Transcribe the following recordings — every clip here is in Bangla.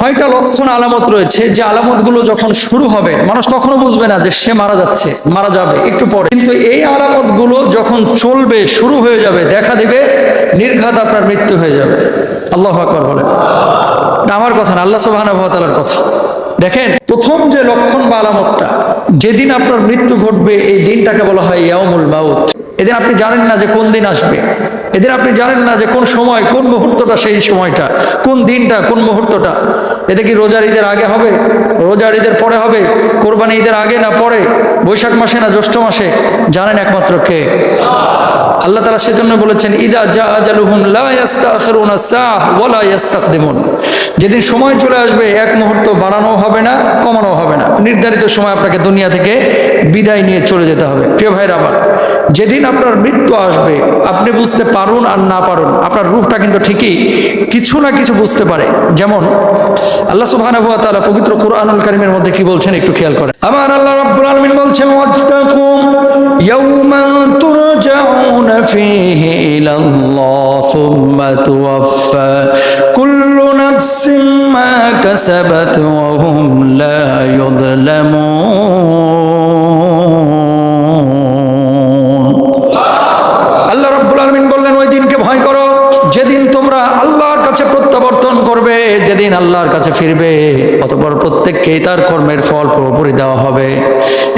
ছয়টা লক্ষণ আলামত রয়েছে, যে আলামতগুলো যখন শুরু হবে, মানুষ তখনও বুঝবে না যে সে মারা যাচ্ছে, মারা যাবে একটু পরে। কিন্তু এই আলামতগুলো যখন চলবে, শুরু হয়ে যাবে, দেখা দেবে, নির্ঘাত আপনার মৃত্যু হয়ে যাবে। আল্লাহ আকবর বলে আমার কথা না, আল্লাহ সুবাহ কথা। দেখেন, প্রথম যে লক্ষণ বা আলামতটা, যেদিন আপনার মৃত্যু ঘটবে, এই দিনটাকে বলা হয় ইয়ামুল মাউত। এদিন আপনি জানেন না যে কোন দিন আসবে। এদিন আপনি জানেন না যে কোন সময়, কোন মুহূর্তটা সেই সময়টা, কোন দিনটা, কোন মুহূর্তটা। এতে কি রোজার ঈদের আগে হবে? রোজার ঈদের পরে হবে? কোরবানি ঈদের আগে না পরে? বৈশাখ মাসে না জ্যৈষ্ঠ মাসে? জানেন একমাত্র কে? আল্লাহ তালা সেজন্য বলেছেন, ইদা জা আজালুহুম লা ইয়াস্তাখিরুনা সাহ ওয়ালা ইয়াস্তাকদিমুন যেদিন সময় চলে আসবে, এক মুহূর্ত বাড়ানো হবে না কমানো হবে না। নির্ধারিত সময় আপনাকে দুনিয়া থেকে বিদায় নিয়ে চলে যেতে হবে। প্রিয় ভাইরা আমার, যেদিন আপনার মৃত্যু আসবে, আপনি বুঝতে পারুন আর না পারুন, আপনার রূপটা কিন্তু ঠিকই কিছু না কিছু বুঝতে পারে। যেমন, আল্লাহ ওয়া তাআলা পবিত্র কোরআনুল কারীমের মধ্যে কি বলছেন একটু খেয়াল করেন। আমার আল্লাহ রাব্বুল আলামিন বলছেন ওয়াত্তাকু ইয়াওমান লা প্রত্যেককেই তার কর্মের ফল পুরোপুরি দেওয়া হবে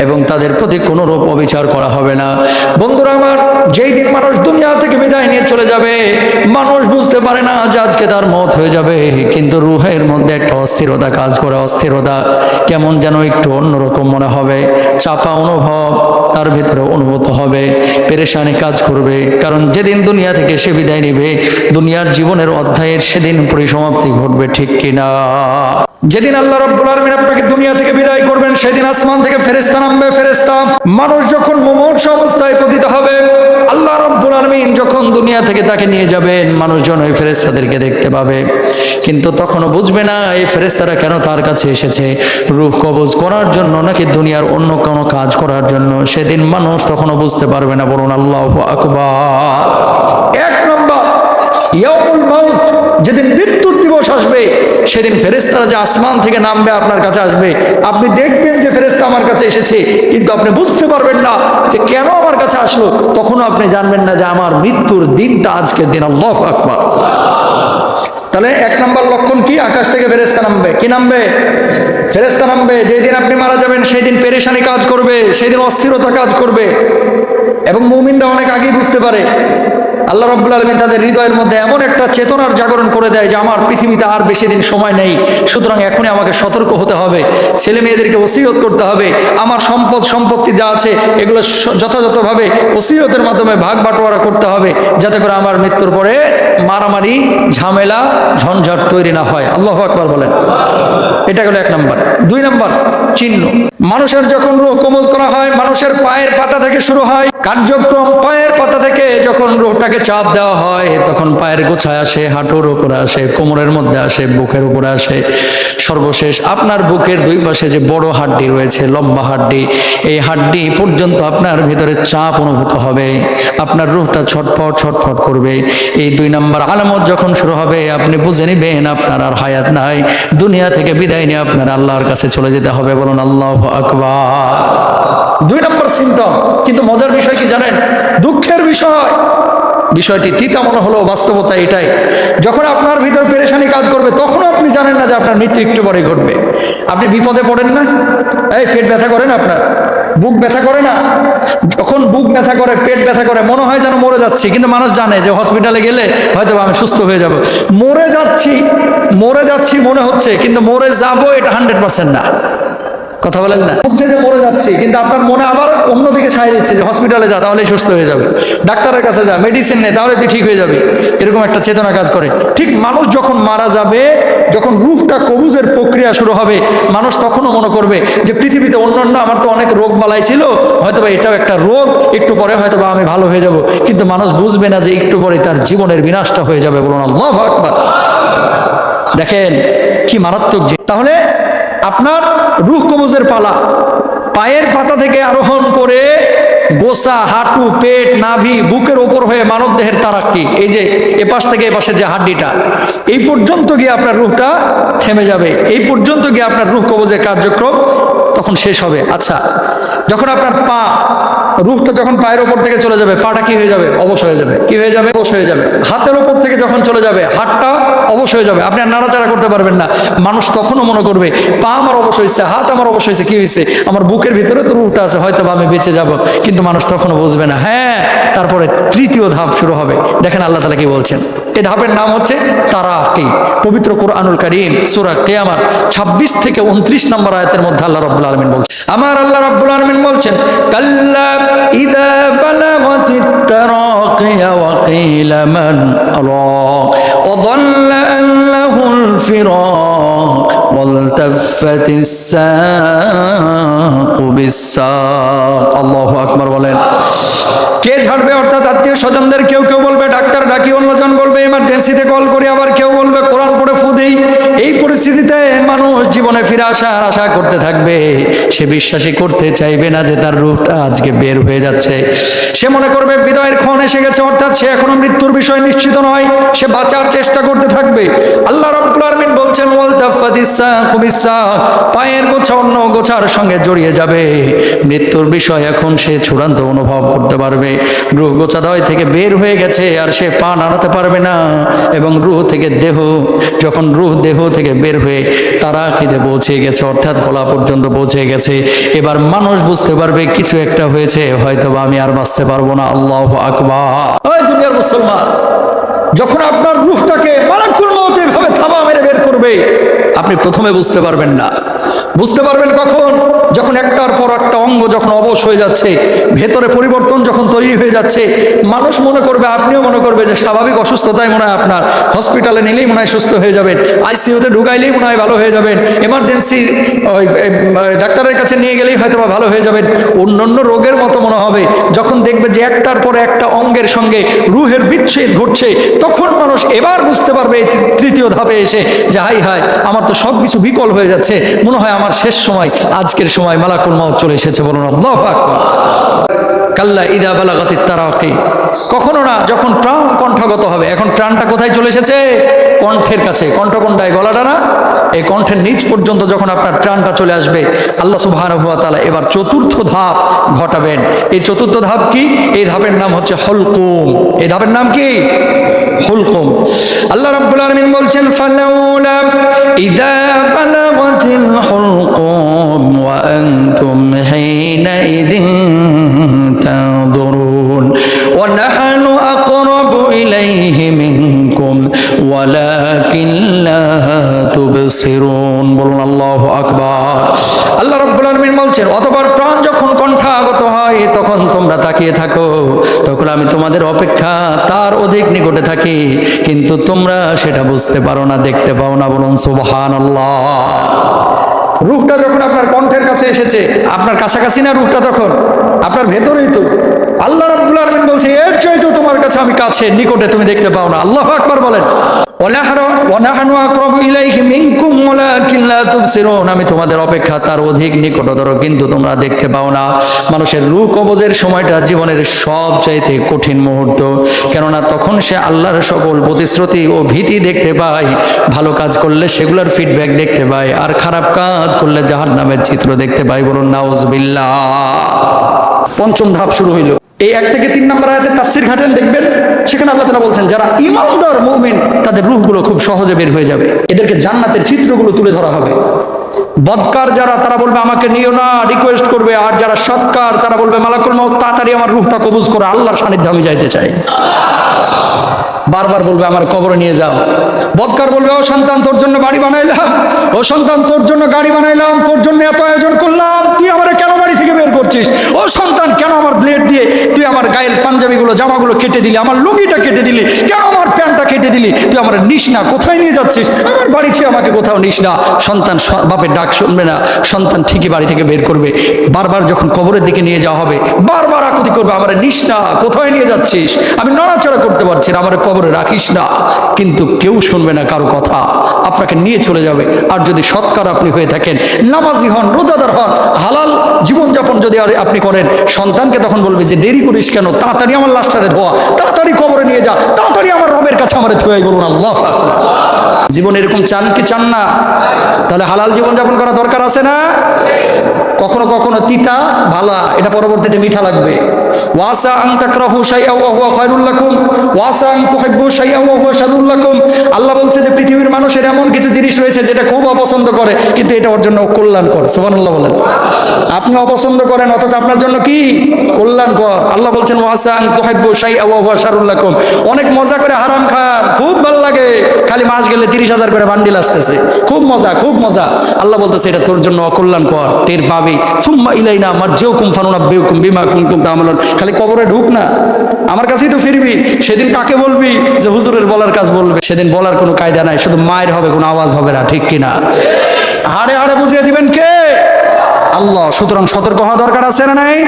এবং তাদের প্রতি কোনো রূপ অবিচার করা হবে না। বন্ধুরা আমার, যেই দিন মানুষ দুনিয়া থেকে বিদায় নিয়ে চলে যাবে, মানুষ বুঝতে পারে না যে আজকে তার মত হয়ে যাবে, কিন্তু রুহের মধ্যে একটা অস্থিরতা কাজ করে, অস্থিরতা কেমন যেন একটু অন্যরকম মনে হবে। চাপা অনুভব তার ভিতরে অনুভূত হবে, পেরেশানি কাজ করবে, কারণ যেদিন দুনিয়া থেকে সে বিদায় নেবে, দুনিয়ার জীবনের অধ্যায়ের সেদিন পরিসমাপ্তি ঘটবে, ঠিক কিনা? যেদিন আল্লাহ রাব্বুল আলামিন আপনাকে দুনিয়া থেকে বিদায় করবেন, সেদিন আসমান থেকে ফেরেশতা নামবে, ফেরেশতা। মানুষ যখন মুমূর্ষ অবস্থায় পতিত হবে, আল্লাহ রাব্বুল আলামিন যখন দুনিয়া থেকে তাকে নিয়ে যাবেন, মানুষজন ওই ফেরেস্তাদেরকে দেখতে পাবে। কিন্তু তখনও বুঝবে না, এই ফেরেস্তারা কেন তার কাছে এসেছে? রূহ কবজ করার জন্য নাকি দুনিয়ার অন্য কোনো কাজ করার জন্য? সেদিন মানুষ তখনও বুঝতে পারবে না, বলুন আল্লাহ আকবার। এক নম্বর যেদিন মৃত্যুর দিবস আসবে সেদিন ফেরেস্তারা যে আসমান থেকে নামবে আপনার কাছে আসবে। আপনি দেখবেন যে ফেরেস্তা আমার কাছে এসেছে, কিন্তু আপনি বুঝতে পারবেন না যে কেন আমার কাছে আসলো। তখনও আপনি জানবেন না যে আমার মৃত্যুর দিনটা আজকের দিন। আল্লাহ আকবর। তাহলে এক নম্বর লক্ষণ কি? আকাশ থেকে ফেরেস্তা নামবে। কি নামবে? ফেরেস্তা নামবে। যেদিন আপনি মারা যাবেন সেই দিন পেরেশানি কাজ করবে সেই দিন অস্থিরতা কাজ করবে। এবং মুমিনরা অনেক আগেই বুঝতে পারে আল্লাহ রব্বুল আলমিন তাদের হৃদয়ের মধ্যে এমন একটা চেতনার জাগরণ করে দেয় যে আমার পৃথিবীতে আর বেশি দিন সময় নেই। সুতরাং এখনই আমাকে সতর্ক হতে হবে। ছেলে মেয়েদেরকে ওসিয়ত করতে হবে। আমার সম্পদ, সম্পত্তি যা আছে, এগুলো যথাযথভাবে ওসিয়তের মাধ্যমে ভাগ বাটোয়ারা করতে হবে, যাতে করে আমার মৃত্যুর পরে মারামারি, ঝামেলা, ঝঞ্ঝাট তৈরি না হয়। আল্লাহ আকবার বলেন। এটা গেল এক নম্বর। দুই নম্বর, চিহ্ন। মানুষের যখন রোহ কমজ করা হয়, মানুষের পায়ের পাতা থেকে শুরু হয়। কার্যক্রম পায়ের পাতা থেকে যখন রোহটাকে চাপ দেওয়া হয়, তখন পায়ের গোছায় আসে, হাঁটুর উপরে আসে, কোমরের মধ্যে আসে, বুকের উপরে আসে। সর্বশেষ আপনার বুকের দুই পাশে যে বড় হাড্ডি রয়েছে, লম্বা হাড্ডি, এই হাড্ডি পর্যন্ত আপনার ভিতরে চাপ অনুভূত হবে। আপনার রূহটা ছটফট ছটফট করবে। এই দুই নাম্বার আলামত যখন শুরু হবে, আপনি বুঝে নিবেন আপনার আর হায়াত নাই। দুনিয়া থেকে বিদায় নিয়ে আপনার আল্লাহর কাছে চলে যেতে হবে। বলুন, আল্লাহ আকবার। দুই নম্বর সিমটম, কিন্তু মজার বিষয় কি জানেন? দুঃখের বিষয়। বিষয়টি তিতা মনে হলো, বাস্তবতা এটাই। যখন আপনার ভিতর পেরেশানি কাজ করবে, তখনও আপনি জানেন না যে আপনার মৃত্যু একটু পরে ঘটবে। আপনি বিপদে পড়েন না। এই, পেট ব্যথা করেন আপনার? বুক ব্যথা করে না? যখন বুক ব্যথা করে, পেট ব্যথা করে, মনে হয় যেন মরে যাচ্ছি, কিন্তু মানুষ জানে যে হসপিটালে গেলে হয়তো আমি সুস্থ হয়ে যাব। মরে যাচ্ছি মরে যাচ্ছি মনে হচ্ছে, কিন্তু মরে যাব এটা হান্ড্রেড পার্সেন্ট না। কথা বলেন না। হচ্ছে যে মরে যাচ্ছি, কিন্তু আপনার মনে আবার অন্যদিকে সায় দিচ্ছে যে হসপিটালে যা তাহলে সুস্থ হয়ে যাবে। ডাক্তারের কাছে যা মেডিসিন নেই তাহলে তুই ঠিক হয়ে যাবে। এরকম একটা চেতনা কাজ করে। ঠিক মানুষ যখন মারা যাবে, যখন রূপটা কবুজের প্রক্রিয়া শুরু হবে, মানুষ তখনও মনে করবে যে পৃথিবীতে অন্যান্য আমার তো অনেক রোগ বালাই ছিল হয়তো বা এটাও একটা রোগ, একটু পরে হয়তো বা আমি ভালো হয়ে যাব। কিন্তু মানুষ বুঝবে না যে একটু পরে তার জীবনের বিনাশটা হয়ে যাবে বলুন দেখেন কি মারাত্মক যে তাহলে আপনার রুহ কবজের পালা, পায়ের পাতা থেকে আরোহণ করে গোসা, হাঁটু, পেট, নাভি, বুকের ওপর হয়ে মানব দেহের তারাক্কি, এই যে এপাশ থেকে এপাশের যে হাড্ডিটা এই পর্যন্ত গিয়ে আপনার রুখটা থেমে যাবে, এই পর্যন্ত গিয়ে আপনার রুহ কবজের কার্যক্রম তখন শেষ হবে। আচ্ছা যখন আপনার পা, রুহটা যখন পায়ের ওপর থেকে চলে যাবে, পাটা কি হয়ে যাবে? অবশ হয়ে যাবে। কি হয়ে যাবে? অবশ হয়ে যাবে। হাতের ওপর থেকে যখন চলে যাবে, হাতটা অবশ হয়ে যাবে। আপনি আর নাড়াচাড়া করতে পারবেন না। মানুষ তখনও মনে করবে, পা আমার অবশ হয়েছে হাত আমার অবশ হয়েছে কি হয়েছে আমার বুকের ভিতরে তো রুহটা আছে হয়তো আমি বেঁচে যাব। কিন্তু মানুষ তখনও বুঝবে না। হ্যাঁ তারপরে তৃতীয় ধাপ শুরু হবে। দেখেন আল্লাহ তালা কি বলছেন? এ ধাপের নাম হচ্ছে তারাকি, পবিত্র কোরআনুল করিম, সুরা কেয়ামার ২৬ থেকে উনত্রিশ নম্বর আয়তের মধ্যে আল্লাহ রব্বুল আলমিন বলছেন, আমার আল্লাহ রব্বুল আলমিন বলছেন, কাল্লা ইদা বালাগতিত তারাকিয়া ওয়া মান রা ওয়া ফিরাক والتفت الساق بالساق الله أكبر বলেন কে ঝাড়বে অর্থাৎ আত্মীয় স্বজনদের কেউ কেউ বলবে ডাক্তার ডাকি অন্যজন বলবে এমার্জেন্সিতে কল করি আবার কেউ বলবে কোরআন পড়ে ফু দেই এই পরিস্থিতিতে মানুষ জীবনে ফিরে আসার আশা করতে থাকবে। সে বিশ্বাসই করতে চাইবে না যে তার রূপটা আজকে বের হয়ে যাচ্ছে। সে মনে করবে বিদায়ের ক্ষণ এসে গেছে, অর্থাৎ সে এখনও মৃত্যুর বিষয় নিশ্চিত নয়, সে বাঁচার চেষ্টা করতে থাকবে। আল্লাহ রাব্বুল আলামিন বলছেন, ওয়াল তাফাদিসা খুবিসা পায়ের গোছা অন্য গোছার সঙ্গে জড়িয়ে যাবে। মৃত্যুর বিষয় এখন সে চূড়ান্ত অনুভব করতে পারবে। রুহ গোছাদয় থেকে বের হয়ে গেছে আর সে পা নাড়াতে পারবে না। এবং রুহ থেকে দেহ, যখন রুহ দেহ থেকে বের হয়ে তারা খিদে পৌঁছে গেছে, অর্থাৎ গলা পর্যন্ত পৌঁছে গেছে। এবার মানুষ বুঝতে পারবে কিছু একটা হয়েছে হয়তো বা আমি আর বাঁচতে পারব না। আল্লাহ আকবা মুসলমান, যখন আপনার রুহটাকে মারাকুল মতো এভাবে থাবা মেরে বের করবে, আপনি প্রথমে বুঝতে পারবেন না। বুঝতে পারবেন কখন? যখন একটার পর একটা অঙ্গ যখন অবশ হয়ে যাচ্ছে, ভেতরে পরিবর্তন যখন তৈরি হয়ে যাচ্ছে, মানুষ মনে করবে, আপনিও মনে করবে যে স্বাভাবিক অসুস্থতাই মনে হয় আপনার। হসপিটালে নিলেই মনে হয় সুস্থ হয়ে যাবেন, আইসিইউতে ঢুকাইলেই মনে হয় ভালো হয়ে যাবেন, এমার্জেন্সি ওই ডাক্তারের কাছে নিয়ে গেলেই হয়তো বা ভালো হয়ে যাবেন। অন্যান্য রোগের মতো মনে হবে, যখন দেখবে যে একটার পর একটা অঙ্গের সঙ্গে রুহের বিচ্ছেদ ঘটছে, তখন মানুষ এবার বুঝতে পারবে তৃতীয় ধাপে এসে যে হাই হায় আমার তো সব কিছু বিকল হয়ে যাচ্ছে। মনে হয় আমার শেষ সময়, আজকের সময় মালাকুল মাউত চলে এসেছে বলুন আল্লাহ কাল্লা ইদা বালাগতির তারাকি। কখনো না, যখন প্রাণ কণ্ঠগত হবে, এখন প্রাণটা কোথায় চলে এসেছে? কণ্ঠের কাছে। কণ্ঠ কোনটায়? গলাটা না? এই কণ্ঠের নিচ পর্যন্ত যখন আপনার প্রাণটা চলে আসবে, আল্লাহ তাআলা এবার চতুর্থ ধাপ ঘটাবেন। এই চতুর্থ ধাপ কি? এই ধাপের নাম হচ্ছে হলকুম। এই ধাপের নাম কি? হুলকুম। আল্লাহ রাব্বুল আলামিন বলছেন, ফালাউলা হুলকুম বলুন, আল্লাহু আকবার। আল্লাহ রাব্বুল আলামিন বলছেন অতঃপর প্রাণ যখন কণ্ঠাগত হয়, তখন তোমরা তাকিয়ে থাকো। তখন আমি তোমাদের অপেক্ষা তার অধিক নিকটে থাকি, কিন্তু তোমরা সেটা বুঝতে পারো না, দেখতে পাও না। বলুন, সুবহানাল্লাহ। রূহটা যখন আপনার কণ্ঠের কাছে এসেছে, আপনার কাছাকাছি না রূহটা তখন? আপনার ভেতরেই তো। আল্লাহ রাব্বুল আলামিন বলছে, এর চাইতেও তোমার কাছে আমি কাছে নিকটে তুমি দেখতে পাও না। আল্লাহ আকবার বলেন আমি তোমাদের অপেক্ষা তার অধিক নিকটতর, কিন্তু তোমরা দেখতে পাও না। মানুষের রূহ কবজের সময়টা জীবনের সবচাইতে কঠিন মুহূর্ত। কেননা তখন সে আল্লাহর সকল প্রতিশ্রুতি ও ভীতি দেখতে পায়, ভালো কাজ করলে সেগুলোর ফিডব্যাক দেখতে পায়, আর খারাপ কাজ করলে জাহার নামের চিত্র দেখতে পায় বলুন, নাউজবিল্লাহ। পঞ্চম ধাপ শুরু হইল। এই এক থেকে তিন নম্বর আয়াতে তাফসির ঘাটেন দেখবেন, সেখানে আল্লাহ তাআলা বলছেন, যারা ইমানদার মুমিন, তাদের রূহগুলো খুব সহজে বের হয়ে যাবে। এদেরকে জান্নাতের চিত্রগুলো তুলে ধরা হবে। বদকার যারা, তারা বলবে, আমাকে নিও না রিকোয়েস্ট করবে। আর যারা সৎকার, তারা বলবে, মালাকুল মাউত, তাড়াতাড়ি আমার রূহটা কবুজ করে, আল্লাহর সান্নিধ্যে আমি যাইতে চাই। বারবার বলবে, আমার কবরে নিয়ে যাও। বদকার বলবে, ও সন্তান, তোর জন্য বাড়ি বানাইলাম, ও সন্তান, তোর জন্য গাড়ি বানাইলাম, তোর জন্য এত আয়োজন করলাম গায়ের পাঞ্জাবিগুলো জামাগুলো কেটে দিলি আমার লুঙ্গিটা কেটে দিলি কেন আমার প্যান্টটা কেটে দিলি, তুই আমার নিস না কোথায় নিয়ে যাচ্ছিস? আমার বাড়ি থেকে আমাকে কোথাও নিস না। সন্তান বাপের ডাক শুনবে না। সন্তান ঠিকই বাড়ি থেকে বের করবে। বারবার যখন কবরের দিকে নিয়ে যাওয়া হবে, বারবার আকুতি করবে, আমার নিস না কোথায় নিয়ে যাচ্ছিস? আমি নড়াচড়া করতে পারছি না, আমার কবরে রাখিস না। কিন্তু কেউ শুনবে না কারও কথা। আপনাকে নিয়ে চলে যাবে। আর যদি সৎকার আপনি হয়ে থাকেন, নামাজি হন, রোজাদার হন, হালাল জীবনযাপন যদি আর আপনি করেন, সন্তানকে তখন বলবে যে, দেরি করিস কেন? তাড়াতাড়ি আমার লাশটারে ধোয়া, তাড়াতাড়ি কবরে নিয়ে যা, তাড়াতাড়ি আমার রবের কাছে আমার ধোয়াই বলুন আল্লাহ। জীবন এরকম চান কি চান না? তাহলে হালাল জীবন যাপন করা দরকার আছে না? কখনো কখনো তিতা, ভালা, এটা পরবর্তীতে মিঠা লাগবে। ওয়াসা আং তাকরাহু শাইআ ওয়া হুয়া খায়রুল লাকুম। ওয়াসা আং তুহিব্বু শাইআ ওয়া হুয়া শাররুল লাকুম। আল্লাহ বলছে যে পৃথিবীর মানুষের এমন কিছু জিনিস রয়েছে যেটা খুব অপছন্দ করে, কিন্তু এটা ওর জন্য কল্যাণকর। সুবহানাল্লাহ বলেন। আপনি অপছন্দ করেন, অথচ আপনার জন্য কি? কল্যাণকর। আল্লাহ বলছেন, ওয়াসা আং তুহিব্বু শাইআ ওয়া হুয়া শাররুল লাকুম। অনেক মজা করে হারাম খান, খুব ভালো লাগে। খালি মাস গেলে তিরিশ হাজার করে বান্ডিল আসতেছে। খুব মজা খুব মজা। আল্লাহ বলতেছে, এটা তোর জন্য অকল্যাণকর টের পাবি। সুম্মা ইলাইনা মারজিউকুম ফানুনাব্বিউকুম বিমা কুনতুম তা'মালুন খালি কবরে ঢুক না। আমার কাছেই তো ফিরবি। সেদিন কাকে বলবি? যে হুজুরের বলার কাজ বলবে। সেদিন বলার কোনো কায়দা নাই, শুধু মায়ের হবে, কোনো আওয়াজ হবে না, ঠিক কিনা? হাড়ে হাড়ে বুঝিয়ে দিবেন কে? আল্লাহ, সুতরাং সতর্ক হওয়া দরকার আছে না নাই?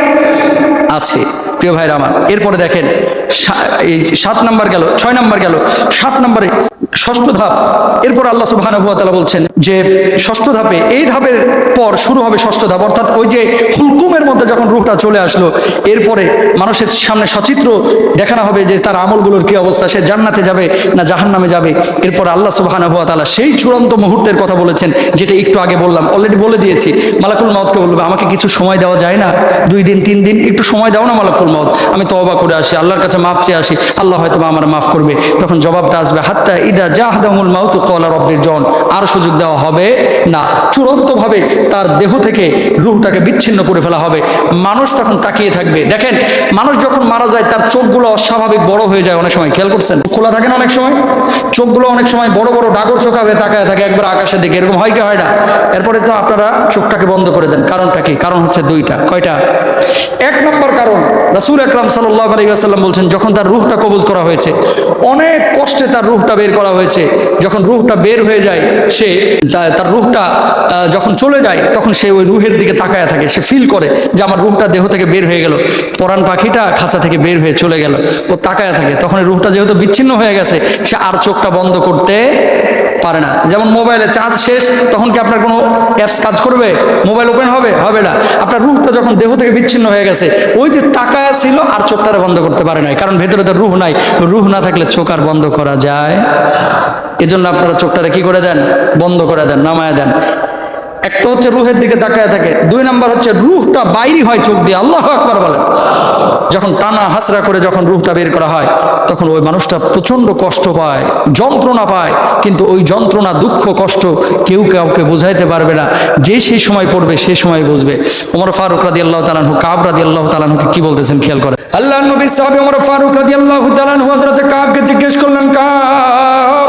আছে। প্রিয় ভাইরা আমার এরপরে দেখেন এই সাত নাম্বার গেল ছয় নাম্বার গেল সাত নাম্বারে ষষ্ঠ ধাপ। এরপর আল্লাহ তাআলা বলছেন যে ষষ্ঠ ধাপে, এই ধাপের পর শুরু হবে ষষ্ঠ ধাপ। অর্থাৎ ওই যে হুলকুমের মধ্যে যখন রূহটা চলে আসলো, এরপরে মানুষের সামনে সচিত্র দেখানো হবে যে তার আমলগুলোর কি অবস্থা, সে জান্নাতে যাবে না জাহান্নামে যাবে। এরপর আল্লাহ তাআলা সেই চূড়ান্ত মুহূর্তের কথা বলেছেন, যেটা একটু আগে বললাম অলরেডি বলে দিয়েছি। মালাকুল মাউতকে বলবে, আমাকে কিছু সময় দেওয়া যায় না, দুই দিন, তিন দিন, একটু সময় দাও না মালাকুল মাউত আমি তওবা করে আসি, আল্লাহর কাছে মাফ চেয়ে আসি, আল্লাহ হয়তো আমার মাফ করবে। তখন জবাবটা আসবে, হাত্তা ইদা জাহাদামুল মাউত কলা রব্বির জন, আর সুযোগ দেওয়া হবে না। চূড়ান্তভাবে তার দেহ থেকে রুহটাকে বিচ্ছিন্ন করে ফেলা হবে। মানুষ তখন তাকিয়ে থাকবে। দেখেন, মানুষ যখন মারা যায়, তার চোখগুলো অস্বাভাবিক বড় হয়ে যায় অনেক সময়। খেয়াল করছেন? খোলা থাকে না অনেক সময়? চোখগুলো অনেক সময় বড় বড় ডাগর চোখা হয়ে তাকায় থাকে একবার আকাশের দিকে। এরকম হয় কি, হয় না? এরপরে তো আপনারা চোখটাকে বন্ধ করে দেন। কারণটা কি? কারণ হচ্ছে দুইটা। কয়টা? এক নম্বর কারণ, রাসূল আকরাম সাল্লাল্লাহু আলাইহি ওয়াসাল্লাম বলছেন, যখন তার রূহটা কবজ করা হয়েছে, অনেক কষ্টে তার রূহটা বের করা হয়েছে, যখন রুহটা বের হয়ে যায়, সে তার রুহটা যখন চলে যায়, তখন সে ওই রুহের দিকে তাকায় থাকে। সে ফিল করে যে আমার রুহটা দেহ থেকে বের হয়ে গেল। পরাণ পাখিটা খাঁচা থেকে বের হয়ে চলে গেল। ও তাকায় থাকে। তখন রুহটা যেহেতু বিচ্ছিন্ন হয়ে গেছে, সে আর চোখটা বন্ধ করতে পারে না। যেমন মোবাইলে চার্জ শেষ, তখন কি আপনার কোনো অ্যাপস কাজ করবে? মোবাইল ওপেন হবে? হবে না। আপনার রুহটা যখন দেহ থেকে বিচ্ছিন্ন হয়ে গেছে, ওই যে তাকা ছিল আর চোখটারে বন্ধ করতে পারে নাই, কারণ ভেতরে তো রুহ নাই। রুহ না থাকলে চোখ আর বন্ধ করা যায়। এজন্য আপনারা চোখটারে কি করে দেন? বন্ধ করে দেন, নামায় দেন। এক তো হচ্ছে রুহের দিকে তাকায় থাকে, দুই নাম্বার হচ্ছে রুহটা বাইরে হয় চোখ দিয়ে, আল্লাহ আকবার বলে। যখন টানা হাসরা করে যখন রুহটা বের করা হয়, তখন ওই মানুষটা প্রচণ্ড কষ্ট পায়, যন্ত্রণা পায়, কিন্তু ওই যন্ত্রণা, দুঃখ, কষ্ট কেউ কাউকে বোঝাইতে পারবে না। যে সেই সময় পড়বে সেই সময় বুঝবে। ওমর ফারুক রাদি আল্লাহ তালানহু কাব রাদি আল্লাহ তালান তালানহুকে কি বলতেছেন খেয়াল করে? আল্লাহ নবী সাহাবী ওমর ফারুক রাদি আল্লাহ তালানহু হযরত কাবকে জিজ্ঞেস করলেন, কাব,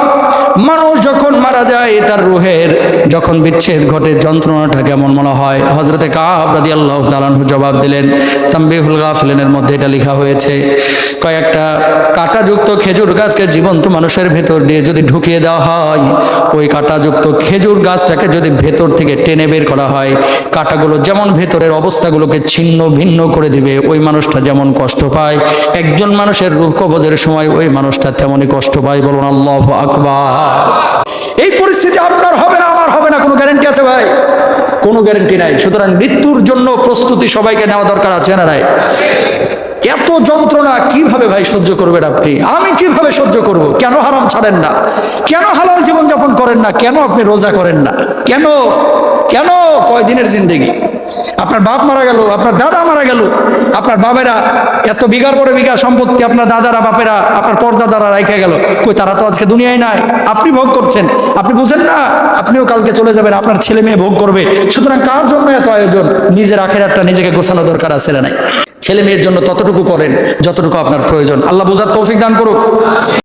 মানুষ যখন মারা যায় তার রুহের, যখন বিচ্ছেদ ঘটে, যন্ত্রণাটা কেমন মনে হয়? হজরতে কাব রাদি আল্লাহ তালানহু জবাব দিলেন, তাম্বিহুল গাফিলেনের মধ্যে এটা লেখা হয়েছে, কয়েকটা কাঁটাযুক্ত খেজুর গাছকে জীবন্ত মানুষের ভেতর দিয়ে যদি ঢুকিয়ে দেওয়া হয়, ওই কাঁটাযুক্ত খেজুর গাছটাকে যদি ভেতর থেকে টেনে বের করা হয়, কাঁটাগুলো যেমন ভেতরের অবস্থাগুলোকে ছিন্ন ভিন্ন করে দিবে, ওই মানুষটা যেমন কষ্ট পায়। একজন মানুষের রূপ কবজের সময় ওই মানুষটা তেমনই কষ্ট পায় বলুন আল্লাহ আকবার। এই পরিস্থিতি আপনার হবে না, আমার হবে না, কোনো গ্যারেন্টি আছে ভাই? কোনো গ্যারেন্টি নাই। সুতরাং মৃত্যুর জন্য প্রস্তুতি সবাইকে নেওয়া দরকার আছে না নাই? এত যন্ত্রণা কীভাবে ভাই সহ্য করবেন আপনি? আমি কীভাবে সহ্য করব? কেন হারাম ছাড়েন না? কেন হালাল জীবনযাপন করেন না? কেন আপনি রোজা করেন না? কেন? কেন? কয়দিনের জিন্দেগি? আপনার বাপ মারা গেল, আপনার দাদা মারা গেল, আপনার বাবেরা এত বিঘার পরে বিঘা সম্পত্তি আপনার দাদারা, বাপেরা আপনার পরদাদারা রেখে গেল। কই, তারা তো আজকে দুনিয়ায় নাই। আপনি ভোগ করছেন। আপনি বুঝেন না, আপনিও কালকে চলে যাবেন, আপনার ছেলে মেয়ে ভোগ করবে। সুতরাং কার জন্য এত আয়োজন? নিজের আখের একটা নিজেকে গোছানো দরকার আছে না নাই? ছেলে মেয়ের জন্য ততটুকু করেন, যতটুকু আপনার প্রয়োজন। আল্লাহ বোঝার তৌফিক দান করুক।